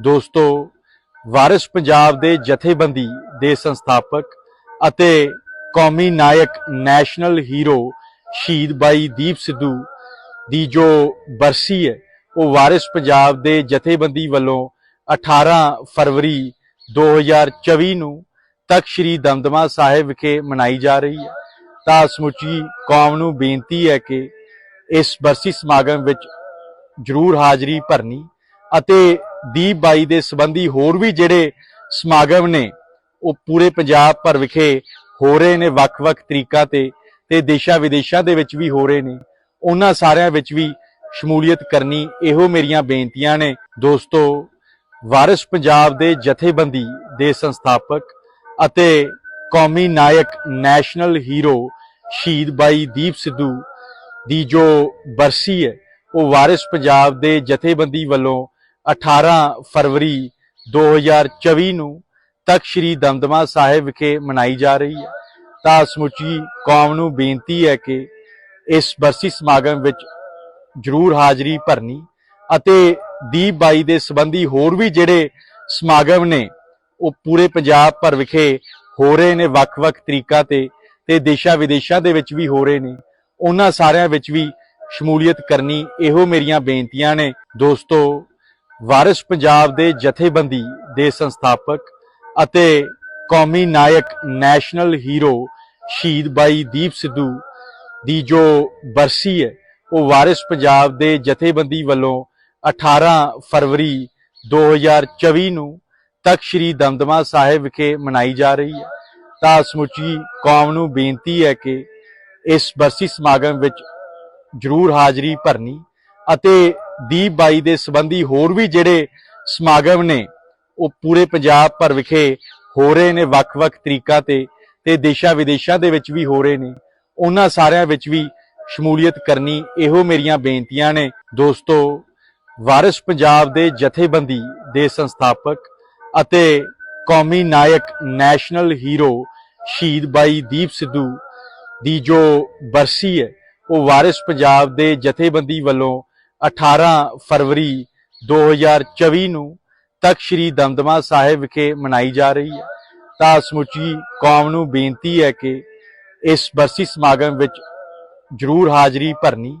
ਦੋਸਤੋ, ਵਾਰਿਸ ਪੰਜਾਬ ਦੇ ਜਥੇਬੰਦੀ ਦੇ ਸੰਸਥਾਪਕ ਅਤੇ ਕੌਮੀ ਨਾਇਕ ਨੈਸ਼ਨਲ ਹੀਰੋ ਸ਼ਹੀਦ ਬਾਈ ਦੀਪ ਸਿੱਧੂ ਦੀ ਜੋ ਬਰਸੀ ਹੈ, ਉਹ ਵਾਰਿਸ ਪੰਜਾਬ ਦੇ ਜਥੇਬੰਦੀ ਵੱਲੋਂ 18 ਫਰਵਰੀ 2024 ਨੂੰ ਤੱਕ ਸ੍ਰੀ ਦਮਦਮਾ ਸਾਹਿਬ ਵਿਖੇ ਮਨਾਈ ਜਾ ਰਹੀ ਹੈ। ਤਾਂ ਸਮੁੱਚੀ ਕੌਮ ਨੂੰ ਬੇਨਤੀ ਹੈ ਕਿ ਇਸ ਬਰਸੀ ਸਮਾਗਮ ਵਿੱਚ ਜਰੂਰ ਹਾਜ਼ਰੀ ਭਰਨੀ ਅਤੇ ਦੀਪ ਬਾਈ ਦੇ ਸੰਬੰਧੀ ਹੋਰ ਵੀ ਜਿਹੜੇ ਸਮਾਗਮ ਨੇ, ਉਹ ਪੂਰੇ ਪੰਜਾਬ ਭਰ ਵਿਖੇ ਹੋ ਰਹੇ ਨੇ, ਵੱਖ-ਵੱਖ ਤਰੀਕਾ ਤੇ ਤੇ ਦੇਸ਼ਾਂ ਵਿਦੇਸ਼ਾਂ ਦੇ ਵਿੱਚ ਵੀ ਹੋ ਰਹੇ ਨੇ। ਉਹਨਾਂ ਸਾਰਿਆਂ ਵਿੱਚ ਵੀ ਸ਼ਮੂਲੀਅਤ ਕਰਨੀ ਇਹੋ ਮੇਰੀਆਂ ਬੇਨਤੀਆਂ ਨੇ। ਦੋਸਤੋ, ਵਾਰਿਸ ਪੰਜਾਬ ਦੇ ਜਥੇਬੰਦੀ ਦੇ ਸੰਸਥਾਪਕ ਅਤੇ ਕੌਮੀ ਨਾਇਕ ਨੈਸ਼ਨਲ ਹੀਰੋ ਸ਼ਹੀਦ ਬਾਈ ਦੀਪ ਸਿੱਧੂ ਦੀ ਜੋ ਬਰਸੀ ਹੈ, ਉਹ ਵਾਰਿਸ ਪੰਜਾਬ ਦੇ ਜਥੇਬੰਦੀ ਵੱਲੋਂ 18 ਫਰਵਰੀ 2024 ਨੂੰ ਤਖਤ ਸ੍ਰੀ ਦਮਦਮਾ ਸਾਹਿਬ ਵਿਖੇ ਮਨਾਈ ਜਾ ਰਹੀ ਹੈ। ਤਾਂ ਸਮੁੱਚੀ ਕੌਮ ਨੂੰ ਬੇਨਤੀ ਹੈ ਕਿ ਇਸ ਬਰਸੀ ਸਮਾਗਮ ਵਿੱਚ ਜਰੂਰ ਹਾਜ਼ਰੀ ਭਰਨੀ ਅਤੇ ਦੀਪ ਬਾਈ ਦੇ ਸੰਬੰਧੀ ਹੋਰ ਵੀ ਜਿਹੜੇ ਸਮਾਗਮ ਨੇ, ਉਹ ਪੂਰੇ ਪੰਜਾਬ ਭਰ ਵਿਖੇ ਹੋ ਰਹੇ ਨੇ, ਵੱਖ-ਵੱਖ ਤਰੀਕਾ ਤੇ ਤੇ ਦੇਸ਼ਾਂ ਵਿਦੇਸ਼ਾਂ ਦੇ ਵਿੱਚ ਵੀ ਹੋ ਰਹੇ ਨੇ। ਉਹਨਾਂ ਸਾਰਿਆਂ ਵਿੱਚ ਵੀ ਸ਼ਮੂਲੀਅਤ ਕਰਨੀ ਇਹੋ ਮੇਰੀਆਂ ਬੇਨਤੀਆਂ ਨੇ। ਦੋਸਤੋ ਵਾਰਿਸ ਪੰਜਾਬ ਦੇ ਜਥੇਬੰਦੀ ਦੇ ਸੰਸਥਾਪਕ ਅਤੇ ਕੌਮੀ ਨਾਇਕ ਨੈਸ਼ਨਲ ਹੀਰੋ ਸ਼ਹੀਦ ਬਾਈ ਦੀਪ ਸਿੱਧੂ ਦੀ ਜੋ ਬਰਸੀ ਹੈ, ਉਹ ਵਾਰਿਸ ਪੰਜਾਬ ਦੇ ਜਥੇਬੰਦੀ ਵੱਲੋਂ 18 ਫਰਵਰੀ 2024 ਨੂੰ ਤੱਕ ਸ੍ਰੀ ਦਮਦਮਾ ਸਾਹਿਬ ਵਿਖੇ ਮਨਾਈ ਜਾ ਰਹੀ ਹੈ। ਤਾਂ ਸਮੁੱਚੀ ਕੌਮ ਨੂੰ ਬੇਨਤੀ ਹੈ ਕਿ ਇਸ ਬਰਸੀ ਸਮਾਗਮ ਵਿੱਚ ਜਰੂਰ ਹਾਜ਼ਰੀ ਭਰਨੀ ਅਤੇ ਦੀਪ ਬਾਈ ਦੇ ਸੰਬੰਧੀ ਹੋਰ ਵੀ ਜਿਹੜੇ ਸਮਾਗਮ ਨੇ, ਉਹ ਪੂਰੇ ਪੰਜਾਬ ਭਰ ਵਿਖੇ ਹੋ ਰਹੇ ਨੇ, ਵੱਖ-ਵੱਖ ਤਰੀਕਾ ਤੇ ਤੇ ਦੇਸ਼ਾਂ ਵਿਦੇਸ਼ਾਂ ਦੇ ਵਿੱਚ ਵੀ ਹੋ ਰਹੇ ਨੇ। ਉਹਨਾਂ ਸਾਰਿਆਂ ਵਿੱਚ ਵੀ ਸ਼ਮੂਲੀਅਤ ਕਰਨੀ ਇਹੋ ਮੇਰੀਆਂ ਬੇਨਤੀਆਂ ਨੇ। ਦੋਸਤੋ, ਵਾਰਿਸ ਪੰਜਾਬ ਦੇ ਜਥੇਬੰਦੀ ਦੇ ਸੰਸਥਾਪਕ ਅਤੇ ਕੌਮੀ ਨਾਇਕ ਨੈਸ਼ਨਲ ਹੀਰੋ ਸ਼ਹੀਦ ਬਾਈ ਦੀਪ ਸਿੱਧੂ ਦੀ ਜੋ ਬਰਸੀ ਹੈ, ਉਹ ਵਾਰਿਸ ਪੰਜਾਬ ਦੇ ਜਥੇਬੰਦੀ ਵੱਲੋਂ 18 ਫਰਵਰੀ 2024 ਨੂੰ ਤਖਤ ਸ੍ਰੀ ਦਮਦਮਾ ਸਾਹਿਬ ਵਿਖੇ ਮਨਾਈ ਜਾ ਰਹੀ ਹੈ। ਤਾਂ ਸਮੁੱਚੀ ਕੌਮ ਨੂੰ ਬੇਨਤੀ ਹੈ ਕਿ ਇਸ ਬਰਸੀ ਸਮਾਗਮ ਵਿੱਚ ਜਰੂਰ ਹਾਜ਼ਰੀ ਭਰਨੀ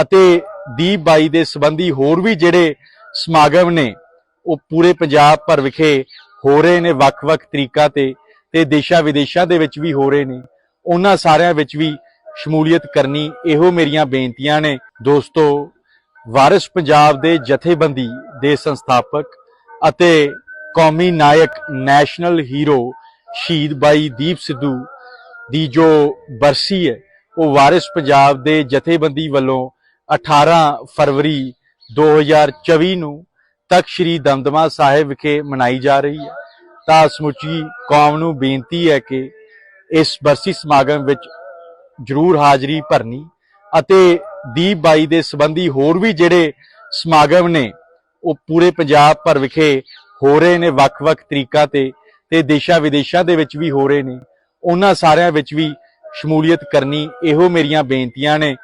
ਅਤੇ ਦੀਪ ਬਾਈ ਦੇ ਸੰਬੰਧੀ ਹੋਰ ਵੀ ਜਿਹੜੇ ਸਮਾਗਮ ਨੇ, ਉਹ ਪੂਰੇ ਪੰਜਾਬ ਭਰ ਵਿਖੇ ਹੋ ਰਹੇ ਨੇ, ਵੱਖ-ਵੱਖ ਤਰੀਕਾ ਤੇ ਤੇ ਦੇਸ਼ਾਂ ਵਿਦੇਸ਼ਾਂ ਦੇ ਵਿੱਚ ਵੀ ਹੋ ਰਹੇ ਨੇ। ਉਹਨਾਂ ਸਾਰਿਆਂ ਵਿੱਚ ਵੀ ਸ਼ਮੂਲੀਅਤ ਕਰਨੀ ਇਹੋ ਮੇਰੀਆਂ ਬੇਨਤੀਆਂ ਨੇ। ਦੋਸਤੋ ਵਾਰਿਸ ਪੰਜਾਬ ਦੇ ਜਥੇਬੰਦੀ ਦੇ ਸੰਸਥਾਪਕ ਅਤੇ ਕੌਮੀ ਨਾਇਕ ਨੈਸ਼ਨਲ ਹੀਰੋ ਸ਼ਹੀਦ ਬਾਈ ਦੀਪ ਸਿੱਧੂ ਦੀ ਜੋ ਬਰਸੀ ਹੈ, ਉਹ ਵਾਰਿਸ ਪੰਜਾਬ ਦੇ ਜਥੇਬੰਦੀ ਵੱਲੋਂ 18 ਫਰਵਰੀ 2024 ਨੂੰ ਤੱਕ ਸ੍ਰੀ ਦਮਦਮਾ ਸਾਹਿਬ ਵਿਖੇ ਮਨਾਈ ਜਾ ਰਹੀ ਹੈ। ਤਾਂ ਸਮੁੱਚੀ ਕੌਮ ਨੂੰ ਬੇਨਤੀ ਹੈ ਕਿ ਇਸ ਬਰਸੀ ਸਮਾਗਮ ਵਿੱਚ ਜਰੂਰ ਹਾਜ਼ਰੀ ਭਰਨੀ ਅਤੇ ਦੀਪ ਬਾਈ ਦੇ ਸੰਬੰਧੀ ਹੋਰ ਵੀ ਜਿਹੜੇ ਸਮਾਗਮ ਨੇ, ਉਹ ਪੂਰੇ ਪੰਜਾਬ ਭਰ ਵਿਖੇ ਹੋ ਰਹੇ ਨੇ, ਵੱਖ-ਵੱਖ ਤਰੀਕਾ ਤੇ ਤੇ ਦੇਸ਼ਾਂ ਵਿਦੇਸ਼ਾਂ ਦੇ ਵਿੱਚ ਵੀ ਹੋ ਰਹੇ ਨੇ। ਉਹਨਾਂ ਸਾਰਿਆਂ ਵਿੱਚ ਵੀ ਸ਼ਮੂਲੀਅਤ ਕਰਨੀ ਇਹੋ ਮੇਰੀਆਂ ਬੇਨਤੀਆਂ ਨੇ।